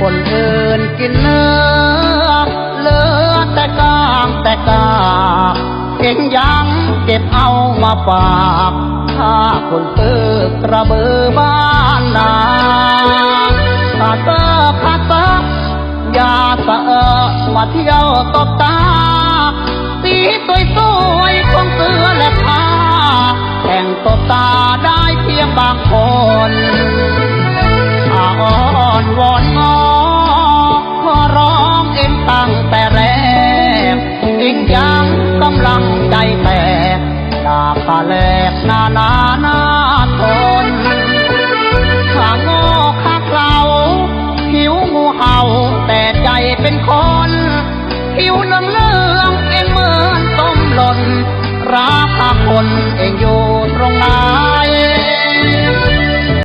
คนอื่นกินเนื้อเหลือแต่กางแต่กากเองยังเก็บเอามาฝากถ้าคนซื้อกระเบือบ้านนาขาดเตอขาดเตออย่าสะเออมาเที่ยวตบตา สีสวยสวยของเสือและผ้าแต่งตบตาได้เพียงบางคน ตาแหลกนานาหนาทนข้างง่ข้างเราผิวงูเห่าแต่ใจเป็นคนผิวเรื่องเรื่องเหมือง